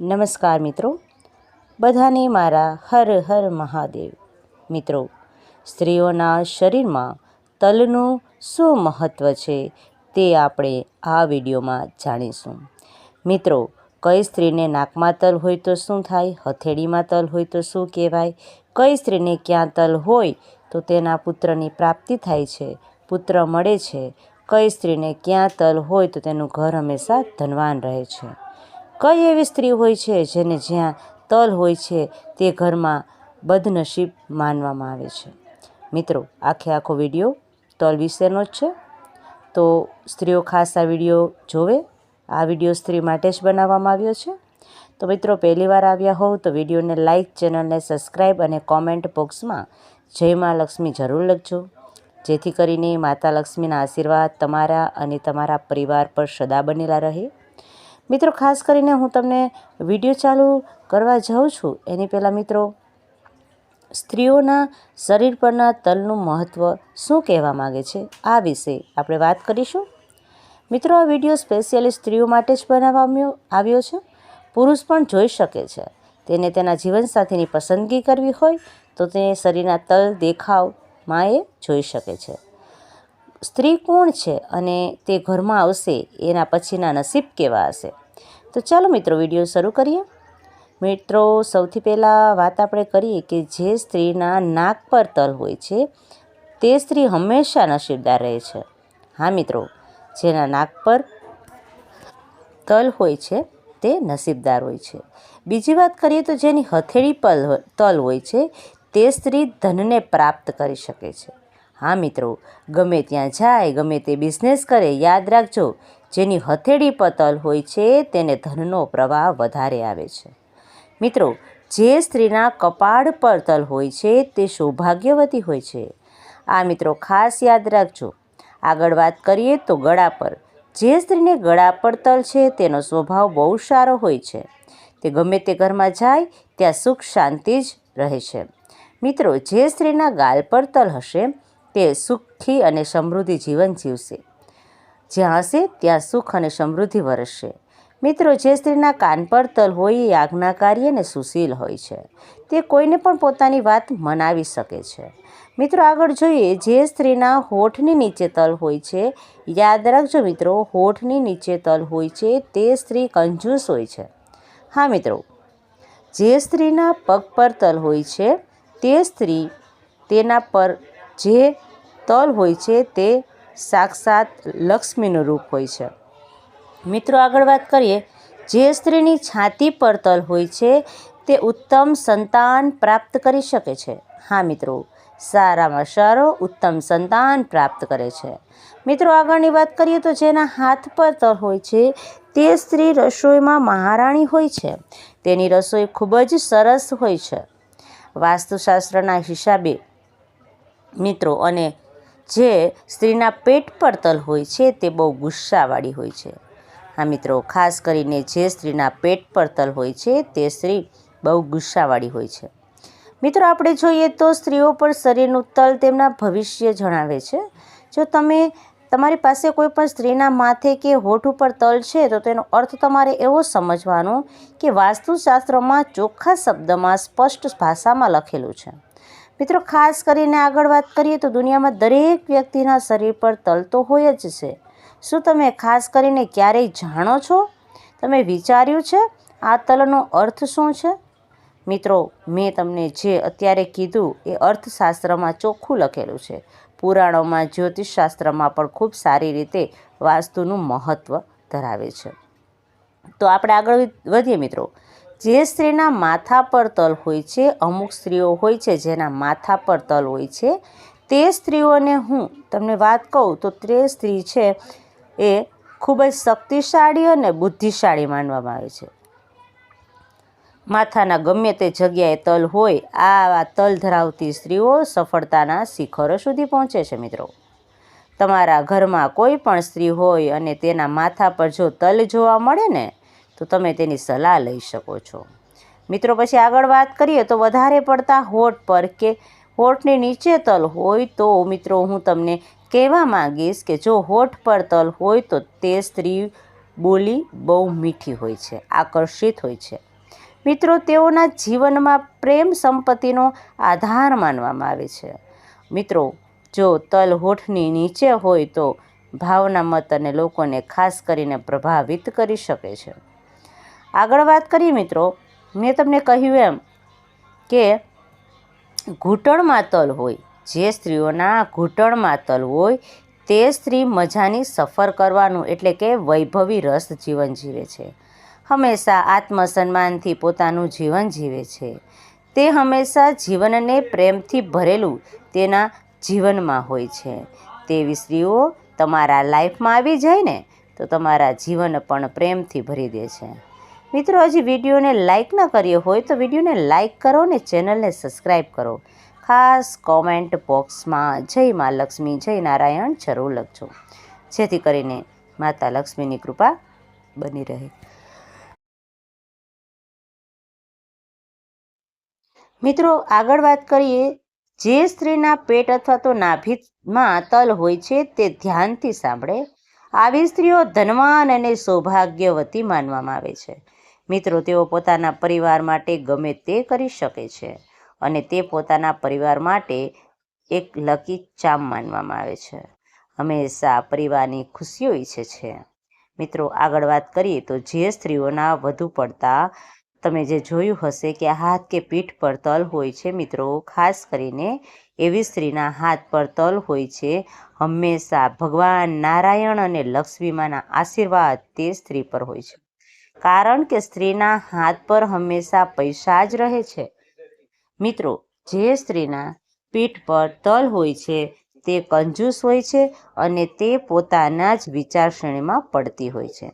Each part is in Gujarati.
નમસ્કાર મિત્રો. બધાને મારા હર હર મહાદેવ. મિત્રો, સ્ત્રીઓના શરીરમાં તલનું શું મહત્ત્વ છે તે આપણે આ વિડીયોમાં જાણીશું. મિત્રો, કઈ સ્ત્રીને નાકમાં તલ હોય તો શું થાય, હથેળીમાં તલ હોય તો શું કહેવાય, કઈ સ્ત્રીને ક્યાં તલ હોય તો તેના પુત્રની પ્રાપ્તિ થાય છે, પુત્ર મળે છે, કઈ સ્ત્રીને ક્યાં તલ હોય તો તેનું ઘર હંમેશા ધનવાન રહે છે. કઈ એવી સ્ત્રી હોય છે જેને જ્યાં તલ હોય છે તે ઘરમાં બદનસીબ માનવામાં આવે છે? મિત્રો, આખે આખો વીડિયો તલ વિશેનો જ છે. તો સ્ત્રીઓ ખાસ આ વીડિયો જોવે. આ વીડિયો સ્ત્રી માટે જ બનાવવામાં આવ્યો છે. તો મિત્રો, પહેલીવાર આવ્યા હોવ તો વિડીયોને લાઇક ચેનલને સબસ્ક્રાઈબ અને કોમેન્ટ બોક્સમાં જય મા લક્ષ્મી જરૂર લખજો. જેથી કરીને માતા લક્ષ્મીના આશીર્વાદ તમારા અને તમારા પરિવાર પર સદા બનેલા રહે. મિત્રો, ખાસ કરીને હું તમને વીડિયો ચાલુ કરવા જાઉં છું, એની પહેલાં મિત્રો, સ્ત્રીઓના શરીર પરના તલનું મહત્ત્વ શું કહેવા માગે છે, આ વિશે આપણે વાત કરીશું. મિત્રો, આ વીડિયો સ્પેશિયલી સ્ત્રીઓ માટે જ બનાવવામાં આવ્યો છે. પુરુષ પણ જોઈ શકે છે. તેને તેના જીવનસાથીની પસંદગી કરવી હોય, તો તે શરીરના તલ દેખાવમાં એ જોઈ શકે છે. સ્ત્રી કોણ છે અને તે ઘરમાં આવશે, એના પછીના નસીબ કેવા હશે? તો ચાલો મિત્રો, વીડિયો શરૂ કરીએ. મિત્રો, સૌથી પહેલાં વાત આપણે કરીએ કે જે સ્ત્રીના નાક પર તલ હોય છે, તે સ્ત્રી હંમેશા નસીબદાર રહે છે. હા મિત્રો, જેના નાક પર તલ હોય છે, તે નસીબદાર હોય છે. બીજી વાત કરીએ તો જેની હથેળી પલ તલ હોય છે, તે સ્ત્રી ધનને પ્રાપ્ત કરી શકે છે. હા મિત્રો, ગમે ત્યાં જાય, ગમે તે બિઝનેસ કરે, યાદ રાખજો, જેની હથેળી પતલ હોય છે, તેને ધનનો પ્રવાહ વધારે આવે છે. મિત્રો, જે સ્ત્રીના કપાળ પર તલ હોય છે, તે સૌભાગ્યવતી હોય છે. આ મિત્રો ખાસ યાદ રાખજો. આગળ વાત કરીએ તો ગળા પર. જે સ્ત્રીને ગળા પર તલ છે, તેનો સ્વભાવ બહુ સારો હોય છે. તે ગમે તે ઘરમાં જાય, ત્યાં સુખ શાંતિ જ રહે છે. મિત્રો, જે સ્ત્રીના ગાલ પર તલ હશે તે સુખી અને સમૃદ્ધિ જીવન જીવશે. જ્યાં હશે, ત્યાં સુખ અને સમૃદ્ધિ વરસશે. મિત્રો, જે સ્ત્રીના કાન પર તલ હોય, એ આજ્ઞાકારી અને સુશીલ હોય છે. તે કોઈને પણ પોતાની વાત મનાવી શકે છે. મિત્રો, આગળ જોઈએ, જે સ્ત્રીના હોઠની નીચે તલ હોય છે, યાદ રાખજો મિત્રો, હોઠની નીચે તલ હોય છે, તે સ્ત્રી કંજૂસ હોય છે. હા મિત્રો, જે સ્ત્રીના પગ પર તલ હોય છે, તે સ્ત્રી તેના પર જે તલ હોય છે તે સાક્ષાત લક્ષ્મીનું રૂપ હોય છે. મિત્રો, આગળ વાત કરીએ. જે સ્ત્રીની છાતી પર તલ હોય છે, તે ઉત્તમ સંતાન પ્રાપ્ત કરી શકે છે. હા, મિત્રો, સારામાં સારો ઉત્તમ સંતાન પ્રાપ્ત કરે છે. મિત્રો, આગળની વાત કરીએ તો જેના હાથ પર તલ હોય છે, તે સ્ત્રી રસોઈમાં મહારાણી હોય છે. તેની રસોઈ ખૂબ જ સરસ હોય છે. વાસ્તુશાસ્ત્રના હિસાબે મિત્રો, અને જે સ્ત્રીના પેટ પર તલ હોય છે, તે બહુ ગુસ્સાવાળી હોય છે. હા, મિત્રો, ખાસ કરીને જે સ્ત્રીના પેટ પર તલ હોય છે, તે સ્ત્રી બહુ ગુસ્સાવાળી હોય છે. મિત્રો, આપણે જોઈએ તો સ્ત્રીઓ પર શરીરનું તલ તેમના ભવિષ્ય જણાવે છે. જો તમે તમારી પાસે કોઈ પણ સ્ત્રીના માથે કે હોઠ ઉપર તલ છે, તો તેનો અર્થ તમારે એવો સમજવાનો કે વાસ્તુશાસ્ત્રમાં ચોખ્ખા શબ્દમાં સ્પષ્ટ ભાષામાં લખેલું છે. મિત્રો, ખાસ કરીને આગળ વાત કરીએ તો દુનિયામાં દરેક વ્યક્તિના શરીર પર તલ તો હોય જ છે. શું તમે ખાસ કરીને ક્યારેય જાણો છો? તમે વિચાર્યું છે આ તલનો અર્થ શું છે? મિત્રો, મેં તમને જે અત્યારે કીધું એ અર્થશાસ્ત્રમાં ચોખ્ખું લખેલું છે. પુરાણોમાં, જ્યોતિષશાસ્ત્રમાં પણ ખૂબ સારી રીતે વાસ્તુનું મહત્ત્વ ધરાવે છે. તો આપણે આગળ વધીએ મિત્રો. જે સ્ત્રીના માથા પર તલ હોય છે, અમુક સ્ત્રીઓ હોય છે જેના માથા પર તલ હોય છે, તે સ્ત્રીઓને હું તમને વાત કહું તો તે સ્ત્રી છે એ ખૂબ જ શક્તિશાળી અને બુદ્ધિશાળી માનવામાં આવે છે. માથાના ગમે તે જગ્યાએ તલ હોય, આવા તલ ધરાવતી સ્ત્રીઓ સફળતાના શિખરો સુધી પહોંચે છે મિત્રો. તમારા ઘરમાં કોઈ પણ સ્ત્રી હોય અને તેના માથા પર જો તલ જોવા મળે ને તો તમે તેની સલાહ લઈ શકો છો. મિત્રો, પછી આગળ વાત કરીએ તો વધારે પડતા હોઠ પર કે હોઠની નીચે તલ હોય તો, મિત્રો, હું તમને કહેવા માંગીશ કે જો હોઠ પર તલ હોય તો તે સ્ત્રી બોલી બહુ મીઠી હોય છે, આકર્ષિત હોય છે. મિત્રો, તેઓના જીવનમાં પ્રેમ સંપત્તિનો આધાર માનવામાં આવે છે. મિત્રો, જો તલ હોઠની નીચે હોય તો ભાવના મત અને લોકોને ખાસ કરીને પ્રભાવિત કરી શકે છે. આગળ વાત કરીએ મિત્રો, મેં તમને કહ્યું એમ કે ઘૂંટણમાં તલ હોય, જે સ્ત્રીઓના ઘૂંટણમાં તલ હોય, તે સ્ત્રી મજાની સફર કરવાનું એટલે કે વૈભવી રસ જીવન જીવે છે. હંમેશા આત્મસન્માનથી પોતાનું જીવન જીવે છે. તે હંમેશા જીવનને પ્રેમથી ભરેલું તેના જીવનમાં હોય છે. તેવી સ્ત્રીઓ તમારા લાઈફમાં આવી જાય ને, તો તમારા જીવન પણ પ્રેમથી ભરી દે છે. મિત્રો, હજી વિડીયોને લાઇક ન કર્યો હોય તો વિડીયોને લાઈક કરો ને ચેનલને સબસ્ક્રાઈબ કરો. ખાસ કોમેન્ટ બોક્સમાં જય મા લક્ષ્મી, જય નારાયણ જરૂર લખજો. જેથી કરીને માતા લક્ષ્મીની કૃપા બની રહે. મિત્રો, આગળ વાત કરીએ, જે સ્ત્રીના પેટ અથવા તો નાભીમાં તલ હોય છે તે ધ્યાનથી સાંભળે. આવી સ્ત્રીઓ ધનવાન અને સૌભાગ્યવતી માનવામાં આવે છે. મિત્રો, તેઓ પોતાના પરિવાર માટે ગમે તે કરી શકે છે અને તે પોતાના પરિવાર માટે એક લકી ચામ માનવામાં આવે છે. હંમેશા પરિવારની ખુશીઓ ઈચ્છે છે. મિત્રો, આગળ વાત કરીએ તો જે સ્ત્રીઓના વધુ પડતા, તમે જે જોયું હશે કે હાથ કે પીઠ પર તલ હોય છે, મિત્રો, ખાસ કરીને એવી સ્ત્રીના હાથ પર તલ હોય છે, હંમેશા ભગવાન નારાયણ અને લક્ષ્મીમાના આશીર્વાદ તે સ્ત્રી પર હોય છે. કારણ કે સ્ત્રીના હાથ પર હંમેશા પૈસા જ રહે છે. મિત્રો, જે સ્ત્રીના પીઠ પર તલ હોય છે, તે કંજૂસ હોય છે અને તે પોતાના જ વિચારશ્રેણીમાં પડતી હોય છે.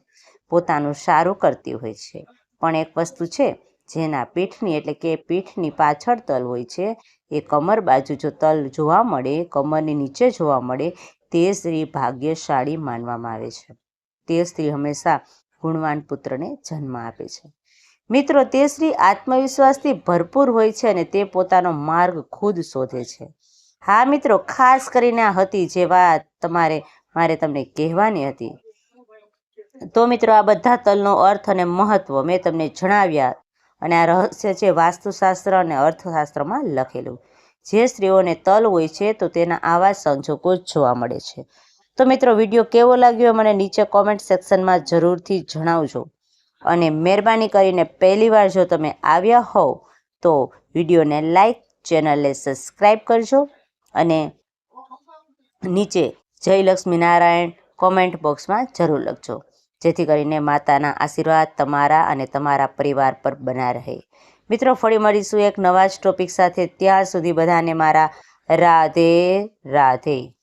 પોતાનું સારું કરતી હોય છે. પણ એક વસ્તુ છે, જેના પીઠની એટલે કે પીઠની પાછળ તલ હોય છે, એ કમર બાજુ જો તલ જોવા મળે, કમરની નીચે જોવા મળે, તે સ્ત્રી ભાગ્યશાળી માનવામાં આવે છે. તે સ્ત્રી હંમેશા ગુણવાન પુત્રને જન્મ આપે છે. મિત્રો, તે સ્ત્રી આત્મવિશ્વાસથી ભરપૂર હોય છે અને તે પોતાનો માર્ગ ખુદ શોધે છે. હા, મિત્રો, ખાસ કરીને આ હતી જે વાત તમારે, મારે તમને કહેવાની હતી. તો મિત્રો, આ બધા તલનો અર્થ અને મહત્વ મેં તમને જણાવ્યા અને આ રહસ્ય છે વાસ્તુશાસ્ત્ર અને અર્થશાસ્ત્રમાં લખેલું. જે સ્ત્રીઓને તલ હોય છે તો તેના આવા સંજોગો જોવા મળે છે. તો મિત્રો, વીડિયો કેવો લાગ્યો મને નીચે કોમેન્ટ સેક્શનમાં જરૂરથી જણાવજો. અને મહેરબાની કરીને પહેલીવાર જો તમે આવ્યા હોવ, તો વિડીયોને લાઈક ચેનલને સબસ્ક્રાઈબ કરજો અને નીચે જય લક્ષ્મી નારાયણ કોમેન્ટ બોક્સમાં જરૂર લખજો. જેથી કરીને માતાના આશીર્વાદ તમારા અને તમારા પરિવાર પર બના રહે. મિત્રો, ફરી મળીશું એક નવા જ ટોપિક સાથે. ત્યાં સુધી બધાને મારા રાધે રાધે.